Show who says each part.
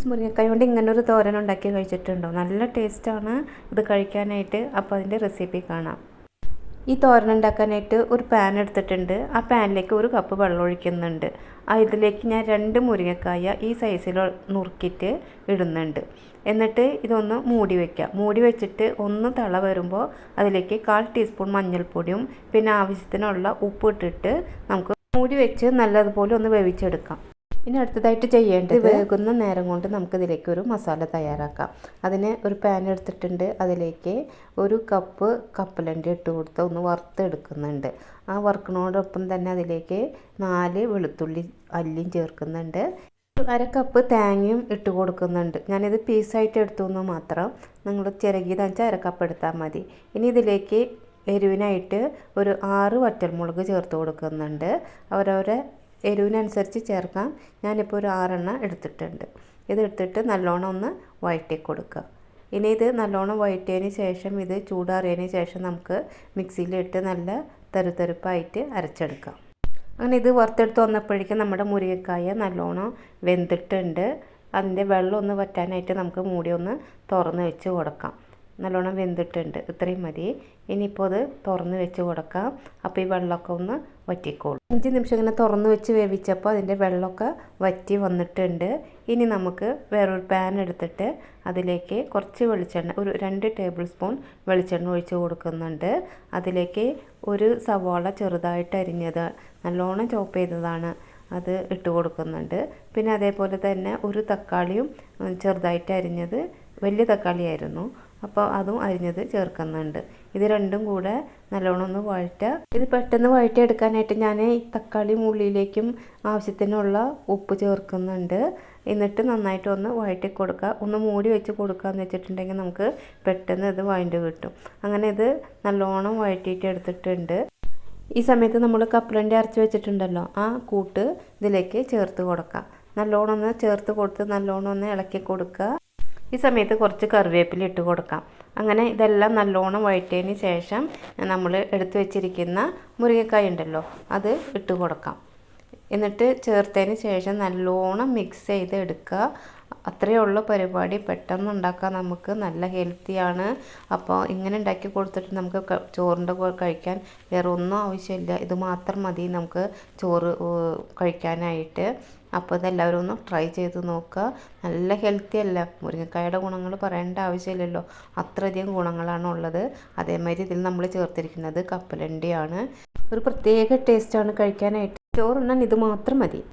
Speaker 1: Friends മുരിങ്ങക്കായ കൊണ്ട് ഇങ്ങനെ ഒരു തോരൻ ഉണ്ടാക്കി കഴിച്ചിട്ടുണ്ടോ? നല്ല ടേസ്റ്റാണ്. ഇത് കഴിക്കാനായിട്ട് അപ്പോൾ അതിന്റെ റെസിപ്പി കാണാം. ഈ തോരൻ ഉണ്ടാക്കാനായിട്ട് ഒരു പാൻ എടുത്തിട്ടുണ്ട്. ആ പാനിലേക്ക് ഒരു കപ്പ് വെള്ളം ഒഴിക്കുന്നുണ്ട്. ആ ഇതിലേക്ക് ഞാൻ രണ്ട് മുരിങ്ങക്കായ ഈ സൈസിൽ നുറുക്കിയിട്ട് ഇടുന്നുണ്ട്. എന്നിട്ട് ഇതൊന്ന് മൂടി വയ്ക്കുക മൂടി വെച്ചിട്ട് ഒന്ന് തള വരുമ്പോൾ അതിലേക്ക് കാൽ ടീസ്പൂൺ മഞ്ഞൾപ്പൊടിയും പിന്നെ ആവശ്യത്തിനുള്ള ഉപ്പ് ഇട്ടിട്ട് നമുക്ക് മൂടി വെച്ച് നല്ലതുപോലെ ഒന്ന് വേവിച്ചെടുക്കാം. ഇനി അടുത്തതായിട്ട് ചെയ്യേണ്ടത് വേകുന്ന നേരം കൊണ്ട് നമുക്ക് ഇതിലേക്ക് ഒരു മസാല തയ്യാറാക്കാം. അതിന് ഒരു പാൻ എടുത്തിട്ടുണ്ട്. അതിലേക്ക് ഒരു കപ്പ് കപ്പലണ്ടി ഇട്ട് കൊടുത്ത് ഒന്ന് വറുത്തെടുക്കുന്നുണ്ട്. ആ വറുക്കണോടൊപ്പം തന്നെ അതിലേക്ക് നാല് വെളുത്തുള്ളി അല്ലിയും ചേർക്കുന്നുണ്ട്. അര കപ്പ് തേങ്ങയും ഇട്ട് കൊടുക്കുന്നുണ്ട്. ഞാനിത് പീസായിട്ട് എടുത്തു എന്ന് മാത്രം നിങ്ങൾ ചിരകിയതാ വെച്ചാൽ അര കപ്പ് എടുത്താൽ മതി. ഇനി ഇതിലേക്ക് എരിവിനായിട്ട് ഒരു ആറ് വറ്റൽമുളക് ചേർത്ത് കൊടുക്കുന്നുണ്ട്. അവരവരെ എരിവിനനുസരിച്ച് ചേർക്കാം. ഞാനിപ്പോൾ ഒരു ആറെണ്ണം എടുത്തിട്ടുണ്ട്. ഇതെടുത്തിട്ട് നല്ലോണം ഒന്ന് വഴറ്റി കൊടുക്കുക ഇനി ഇത് നല്ലോണം വഴറ്റിയതിന് ശേഷം ഇത് ചൂടാറിയതിന് ശേഷം നമുക്ക് മിക്സിയിലിട്ട് നല്ല തരുതരുപ്പായിട്ട് അരച്ചെടുക്കാം. അങ്ങനെ ഇത് വറുത്തെടുത്ത് വന്നപ്പോഴേക്കും നമ്മുടെ മുരിങ്ങക്കായ നല്ലോണം വെന്തിട്ടുണ്ട്. അതിന്റെ വെള്ളം ഒന്ന് വറ്റാനായിട്ട് നമുക്ക് മൂടി ഒന്ന് തുറന്ന് വെച്ച് കൊടുക്കാം. നല്ലോണം വെന്തിട്ടുണ്ട്. ഇത്രയും മതി. ഇനിയിപ്പോൾ അത് തുറന്ന് വെച്ച് കൊടുക്കാം. അപ്പോൾ ഈ വെള്ളമൊക്കെ ഒന്ന് വറ്റിക്കോളും. അഞ്ച് നിമിഷം ഇങ്ങനെ തുറന്ന് വെച്ച് വേവിച്ചപ്പോൾ അതിന്റെ വെള്ളമൊക്കെ വറ്റി വന്നിട്ടുണ്ട്. ഇനി നമുക്ക് വേറൊരു പാൻ എടുത്തിട്ട് അതിലേക്ക് കുറച്ച് വെളിച്ചെണ്ണ ഒരു രണ്ട് ടേബിൾ സ്പൂൺ വെളിച്ചെണ്ണ ഒഴിച്ച് കൊടുക്കുന്നുണ്ട്. അതിലേക്ക് ഒരു സവാള ചെറുതായിട്ട് അരിഞ്ഞത് നല്ലോണം ചോപ്പ് ചെയ്തതാണ് അത് ഇട്ട് കൊടുക്കുന്നുണ്ട്. പിന്നെ അതേപോലെ തന്നെ ഒരു തക്കാളിയും ചെറുതായിട്ട് അരിഞ്ഞത് വലിയ തക്കാളിയായിരുന്നു. അപ്പോൾ അതും അരിഞ്ഞത് ചേർക്കുന്നുണ്ട്. ഇത് രണ്ടും കൂടെ നല്ലോണം ഒന്ന് വഴറ്റുക ഇത് പെട്ടെന്ന് വഴറ്റിയെടുക്കാനായിട്ട് ഞാൻ ഈ തക്കാളി ഉള്ളിയിലേക്കും ആവശ്യത്തിനുള്ള ഉപ്പ് ചേർക്കുന്നുണ്ട്. എന്നിട്ട് നന്നായിട്ട് ഒന്ന് വഴറ്റി കൊടുക്കുക ഒന്ന് മൂടി വെച്ച് കൊടുക്കുക എന്ന് വെച്ചിട്ടുണ്ടെങ്കിൽ നമുക്ക് പെട്ടെന്ന് ഇത് വഴണ്ട് കിട്ടും. അങ്ങനെ ഇത് നല്ലോണം വഴറ്റിയിട്ട് എടുത്തിട്ടുണ്ട്. ഈ സമയത്ത് നമ്മൾ കപ്പലണ്ടി അരച്ച് വെച്ചിട്ടുണ്ടല്ലോ ആ കൂട്ട് ഇതിലേക്ക് ചേർത്ത് കൊടുക്കുക നല്ലോണം ഒന്ന് ചേർത്ത് കൊടുത്ത് നല്ലോണം ഒന്ന് ഇളക്കി കൊടുക്കുക ഈ സമയത്ത് കുറച്ച് കറിവേപ്പില ഇട്ട് കൊടുക്കാം. അങ്ങനെ ഇതെല്ലാം നല്ലോണം വഴറ്റിയതിന് ശേഷം നമ്മൾ എടുത്തു വെച്ചിരിക്കുന്ന മുരിങ്ങക്കായ ഉണ്ടല്ലോ അത് ഇട്ട് കൊടുക്കാം. എന്നിട്ട് ചേർത്തതിന് ശേഷം നല്ലോണം മിക്സ് ചെയ്ത് എടുക്കുക അത്രയേ ഉള്ളൂ പരിപാടി. പെട്ടെന്ന് ഉണ്ടാക്കാൻ നമുക്ക് നല്ല ഹെൽത്തിയാണ് അപ്പോൾ ഇങ്ങനെ ഉണ്ടാക്കി കൊടുത്തിട്ട് നമുക്ക് ചോറിന്റെ കൂടെ കഴിക്കാൻ വേറെ ഒന്നും ആവശ്യമില്ല. ഇത് മാത്രം മതി നമുക്ക് ചോറ് കഴിക്കാനായിട്ട്. അപ്പോൾ ഇതെല്ലാവരും ഒന്ന് ട്രൈ ചെയ്ത് നോക്കുക. നല്ല ഹെൽത്തി അല്ല. മുരിങ്ങക്കായുടെ ഗുണങ്ങൾ പറയേണ്ട ആവശ്യമില്ലല്ലോ. അത്രയധികം ഗുണങ്ങളാണ് ഉള്ളത്. അതേമാതിരി ഇതിൽ നമ്മൾ ചേർത്തിരിക്കുന്നത് കപ്പലണ്ടിയാണ്. ഒരു പ്രത്യേക ടേസ്റ്റാണ് കഴിക്കാനായിട്ട്. ചോറുണ്ണാൻ ഇത് മാത്രം മതി.